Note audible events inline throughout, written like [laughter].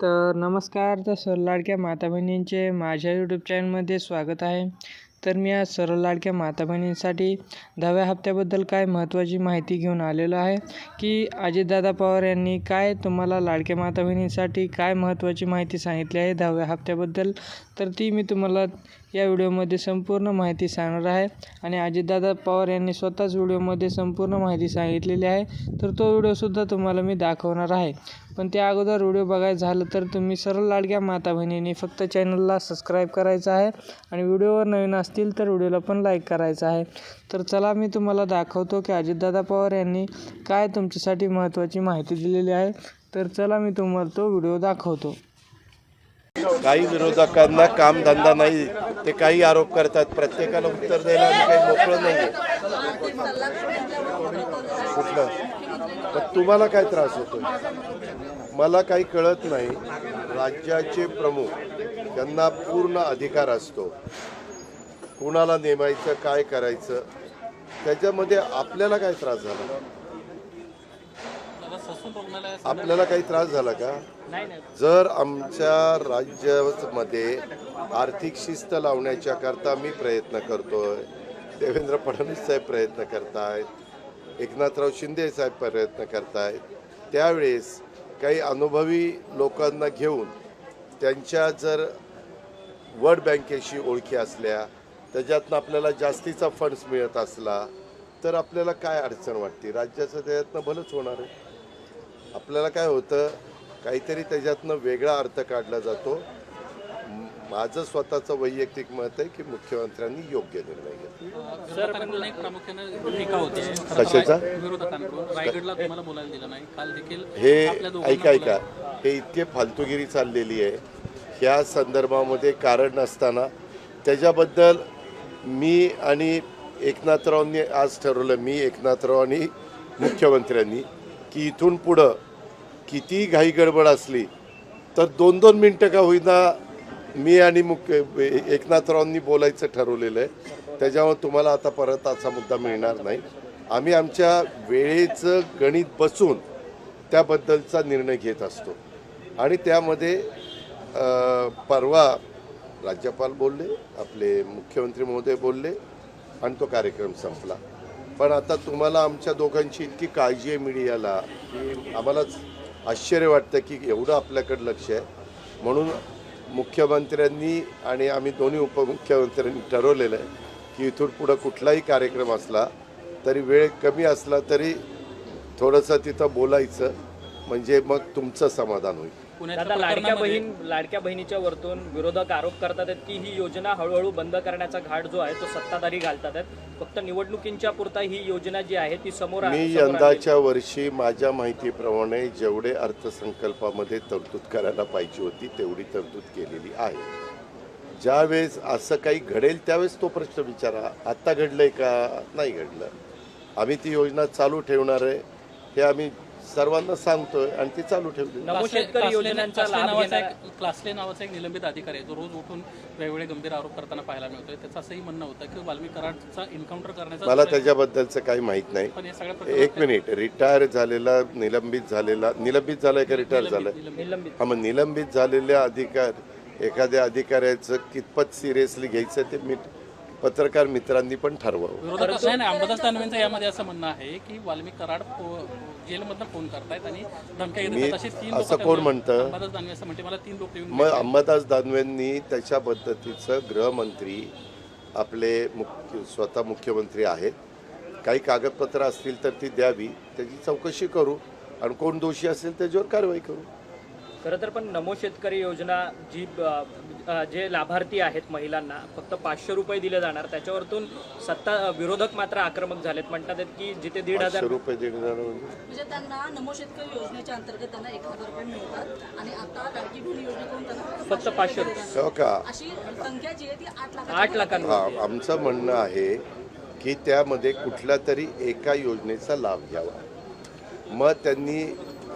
तर नमस्कार तर सर्व लाडक्या माता बहिणींचे माझ्या यूट्यूब चॅनलमध्ये स्वागत आहे. तर मी आज सर्व लाडक्या माता बहिणींसाठी दहाव्या हप्त्याबद्दल काय महत्त्वाची माहिती घेऊन आलेलो आहे की अजितदादा पवार यांनी काय तुम्हाला लाडक्या माता बहिणींसाठी काय महत्त्वाची माहिती सांगितली आहे दहाव्या हप्त्याबद्दल? तर ती मी तुम्हाला या व्हिडिओमध्ये संपूर्ण माहिती सांगणार आहे आणि अजितदादा पवार यांनी स्वतःच व्हिडिओमध्ये संपूर्ण माहिती सांगितलेली आहे. तर तो व्हिडिओसुद्धा तुम्हाला मी दाखवणार आहे. पण त्या अगोदर व्हिडिओ बघायचं झालं तर तुम्ही सर्व लाडक्या माता बहिणींनी फक्त चॅनलला सबस्क्राईब करायचं आहे. आणि व्हिडिओवर नवीन असतील तर व्हिडिओला पण लाईक करायचं आहे. तर चला मी तुम्हाला दाखवतो की अजितदादा पवार यांनी काय तुमच्यासाठी महत्त्वाची माहिती दिलेली आहे. तर चला मी तुम्हाला तो व्हिडिओ दाखवतो. काही विरोधकांना काम धंदा नाही ते काही आरोप करतात. प्रत्येकाला उत्तर द्यायला काही मोकळं नाही. कुठलं? तर तुम्हाला काय त्रास होतो मला काही कळत नाही राज्याचे प्रमुख त्यांना पूर्ण अधिकार असतो. कुणाला नेमायचं काय करायचं त्याच्यामध्ये आपल्याला काय त्रास झाला? आपल्याला काही त्रास झाला का? जर आमच्या राज्यामध्ये आर्थिक शिस्त लावण्याच्या करता मी प्रयत्न करतोय देवेंद्र फडणवीस साहेब प्रयत्न करतायत एकनाथराव शिंदे साहेब प्रयत्न करतायत त्यावेळेस काही अनुभवी लोकांना घेऊन त्यांच्या जर वर्ल्ड बँकेशी ओळखी असल्या त्याच्यातनं आपल्याला जास्तीचा फंड्स मिळत असला तर आपल्याला काय अडचण वाटते? राज्याचं त्याच्यातनं भलंच होणार आहे. आपल्याला काय होतं काहीतरी त्याच्यातनं वेगळा अर्थ काढला जातो. माझं स्वतःचं वैयक्तिक मत आहे की मुख्यमंत्र्यांनी योग्य निर्णय घेतला. कशाचा? हे ऐका ऐका. हे इतके फालतूगिरी चाललेली आहे. ह्या संदर्भामध्ये कारण नसताना त्याच्याबद्दल मी आणि एकनाथरावांनी आज ठरवलं मी एकनाथराव आणि मुख्यमंत्र्यांनी की इथून पुढं किती घाई गडबड असली तर दोन दोन मिनटं का होईना मी आणि मुख्य एकनाथरावांनी बोलायचं ठरवलेलं आहे. त्याच्यामुळे तुम्हाला आता परत असा मुद्दा मिळणार नाही. आम्ही आमच्या वेळेचं गणित बसून त्याबद्दलचा निर्णय घेत असतो. आणि त्यामध्ये परवा राज्यपाल बोलले आपले मुख्यमंत्री महोदय बोलले आणि तो कार्यक्रम संपला. पण आता तुम्हाला आमच्या दोघांची इतकी काळजी आहे मीडियाला की आम्हालाच आश्चर्य वाटतं की एवढं आपल्याकडं लक्ष आहे. म्हणून मुख्यमंत्र्यांनी आणि आम्ही दोन्ही उपमुख्यमंत्र्यांनी ठरवलेलं आहे की इथून पुढं कुठलाही कार्यक्रम असला तरी वेळ कमी असला तरी थोडंसं तिथं बोलायचं म्हणजे मग तुमचं समाधान होईल. दादा लाडक्या बहीण लाडक्या बहिणीच्या वरतून विरोधक आरोप करतात आहेत की ही योजना हळूहळू बंद करण्याचा घाट जो आहे तो सत्ताधारी घालतात आहेत. फक्त निवडणुकींच्या पुरता ही योजना जी आहे ती समोर मी. यंदाच्या वर्षी माझ्या माहितीप्रमाणे जेवढे अर्थसंकल्पामध्ये तरतूद करायला पाहिजे होती तेवढी तरतूद केलेली आहे. ज्यावेळेस असं काही घडेल त्यावेळेस तो प्रश्न विचारा आत्ता घडलंय का? नाही घडलं. आम्ही ती योजना चालू ठेवणार आहे. हे आम्ही सर्वांना सांगतोय आणि ती चालू ठेवली. नमो शेतकरी योजनांचा नावाचा एक क्लासले नावाचा एक निलंबित अधिकारी आहे जो रोज उठून वेगवेगळे गंभीर आरोप करताना पाहायला मिळतोय. त्याचं असंही म्हणणं होतं की वाल्मी कराडचा एन्काउंटर करण्याचा मला त्याच्याबद्दलचं काही माहीत नाही. एक मिनिट. रिटायर झालेला निलंबित झालेला निलंबित झालाय का रिटायर झालाय? निलंबित. हा मग निलंबित झालेल्या अधिकार एखाद्या अधिकाऱ्याचं कितपत सिरियसली घ्यायचं ते मी पत्रकार मित्रांनी पण ठरवावं. विरोधक नाही नाही. अंबादास दानवेंचं यामध्ये असं म्हणणं आहे की वाल्मी कराड जेलमधनं फोन करतायत आणि धमक्या मी- तीन असं कोण म्हणतं? अंबादास दानवे असं म्हणते. मला तीन लोक येऊन मग अंबादास दानवेंनी त्याच्या पद्धतीचं गृहमंत्री आपले मुख्य स्वतः मुख्यमंत्री आहेत. काही कागदपत्र असतील तर ती द्यावी. त्याची चौकशी करू. आणि कोण दोषी असेल त्याच्यावर कारवाई करू. खरं तर पण नमो शेतकरी योजना जी जे लाभार्थी आहेत महिलांना फक्त पाचशे रुपये दिले जाणार त्याच्यावरतून सत्ता विरोधक मात्र आक्रमक झालेत. म्हणतात की जिथे दीड हजार रुपये देणार म्हणजे? म्हणजे त्यांना नमो शेतकरी योजनेच्या अंतर्गत त्यांना एक हजार रुपये मिळतात आणि आता लाडकी बहीण त्यांना फक्त पाचशे रुपये हो का? अशी संख्या जी आहे ती आठ लाख आठ हा आमचं म्हणणं आहे की त्यामध्ये कुठल्या तरी एका योजनेचा लाभ घ्यावा. मग त्यांनी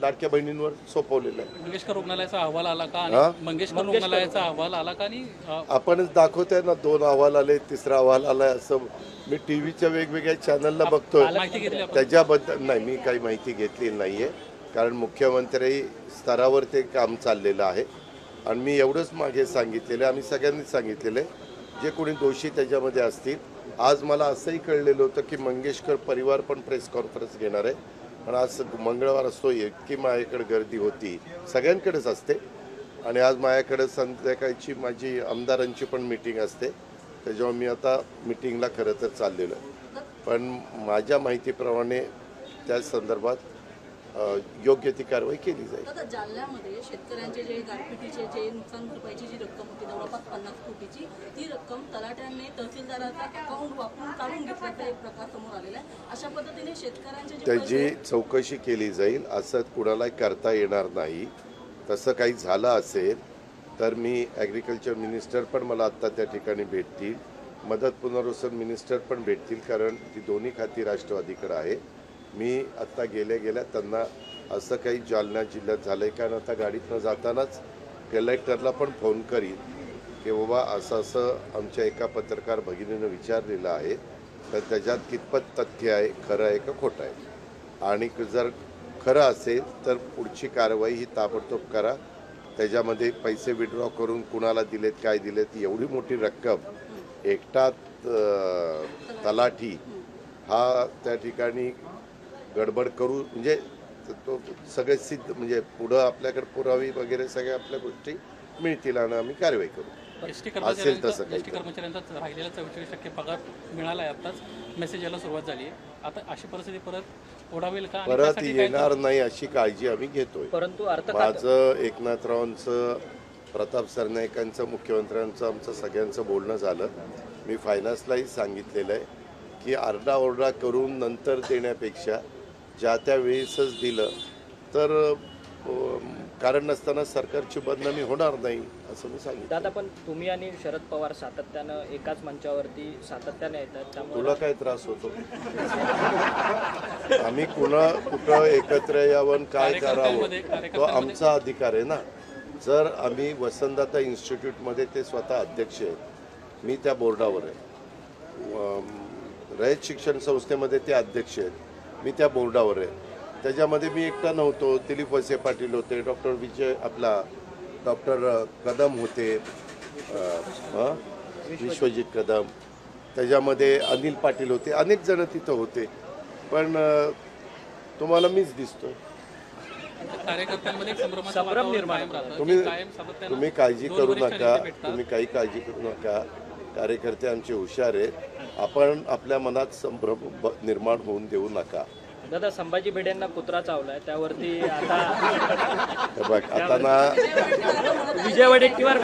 लाडक्या बहिणींवर सोपवलेलं आहे. मंगेशकर रुग्णालयाचा अहवाल आला का? हा? आणि मंगेशकर रुग्णालयाचा अहवाल आला का? आणि अ, आपणच दाखवतोय ना दोन अहवाल आले तिसरा अहवाल आलाय असं मी टी व्हीच्या वेगवेगळ्या चॅनलला बघतोय. माहिती घेतली आपण. त्याच्याबद्दल नाही मी काही माहिती घेतली नाहीये. कारण मुख्यमंत्री स्तरावर ते काम चाललेलं आहे. आणि मी एवढंच मागे सांगितलेलं आहे आम्ही सगळ्यांनीच सांगितलेलं आहे. जे कोणी दोषी त्याच्यामध्ये असतील. आज मला असंही कळलेलं होतं की मंगेशकर परिवार पण प्रेस कॉन्फरन्स घेणार आहे. पण आज मंगळवार असतो इतकी माझ्याकडे गर्दी होती. सगळ्यांकडेच असते. आणि आज माझ्याकडे संध्याकाळची माझी आमदारांची पण मीटिंग असते. त्याच्यामुळे मी आता मिटिंगला खरं तर चाललेलो आहे. पण माझ्या माहितीप्रमाणे त्या संदर्भात योग्य ती कारवाई केली जाईल. जालन्यामध्ये शेतकऱ्यांचे जे गारपिटीचे जे नुकसान भरपाईची जी रक्कम होती जवळपास पन्नास कोटीची ती रक्कम तलाट्याने तहसीलदाराचा अकाउंट वापरून काढून घेतल्याचा एक प्रकार समोर आलेला आहे. अशा पद्धतीने शेतकऱ्यांचे त्याची चौकशी केली जाईल. असं कुणालाही करता येणार नाही. तसं काही झालं असेल तर मी ॲग्रिकल्चर मिनिस्टर पण मला आत्ता त्या ठिकाणी भेटतील. मदत पुनर्वसन मिनिस्टर पण भेटतील कारण ती दोन्ही खाती राष्ट्रवादीकडे आहे. मी आत्ता गेल्या गेल्या त्यांना असं काही जालना जिल्ह्यात झालं आहे कारण आता गाडीतनं जातानाच कलेक्टरला पण फोन करीन की बाबा असं असं आमच्या एका पत्रकार भगिनीनं विचारलेलं आहे तर त्याच्यात कितपत तथ्य आहे खरं आहे का खोटं आहे? आणि जर खरं असेल तर पुढची कारवाई ही ताबडतोब करा. त्याच्यामध्ये पैसे विड्रॉ करून कुणाला दिलेत काय दिलेत एवढी मोठी रक्कम एकटात तलाठी हा त्या ठिकाणी गडबड करू म्हणजे तो सगळे सिद्ध म्हणजे पुढं आपल्याकडे पुरावी वगैरे सगळ्या आपल्या गोष्टी मिळतील आणि आम्ही कारवाई करू. असेल तसं काहीतरी. कर्मचाऱ्यांचा राहिलेला चौवेचाळीस टक्के पगार मिळाला आहे आताच मेसेज यायला सुरुवात झाली. आहे आता अशी परिस्थिती परत ओढावेल का? परत येणार नाही अशी काळजी आम्ही घेतोय. परंतु माझं एकनाथरावांचं प्रताप सरनाईकांचं मुख्यमंत्र्यांचं आमचं सगळ्यांचं बोलणं झालं. मी फायनान्सलाही सांगितलेलं आहे की आरडाओरडा करून नंतर देण्यापेक्षा ज्या त्या वेळेसच दिलं तर कारण नसताना सरकारची बदनामी होणार नाही असं मी सांगितलं. दादा पण तुम्ही आणि शरद पवार सातत्यानं एकाच मंचावरती सातत्याने येतात त्यामुळे तुला काय त्रास होतो? [laughs] आम्ही कुणा कुठं एकत्र यावं काय करावं तो आमचा अधिकार आहे ना. जर आम्ही वसंतदाता इन्स्टिट्यूटमध्ये ते स्वतः अध्यक्ष आहेत मी त्या बोर्डावर आहे. अम, रयत शिक्षण संस्थेमध्ये ते अध्यक्ष आहेत. मी त्या बोर्डावर आहे. त्याच्यामध्ये मी एकटा नव्हतो. दिलीप वसे पाटील होते डॉक्टर विजय आपला डॉक्टर कदम होते हं? विश्वजित कदम. त्याच्यामध्ये अनिल पाटील होते. अनेक जण तिथं होते. पण तुम्हाला मीच राहतं. तुम्ही तुम्ही काळजी करू नका. तुम्ही काही काळजी करू नका. कार्यकर्ते आमचे हुशार आहेत. आपण आपल्या मनात संभ्रम निर्माण होऊन देऊ नका. दादा संभाजी भिडेंना कुत्रा चावलाय त्यावरती आता बघ आता ना विजय वडेट्टीवार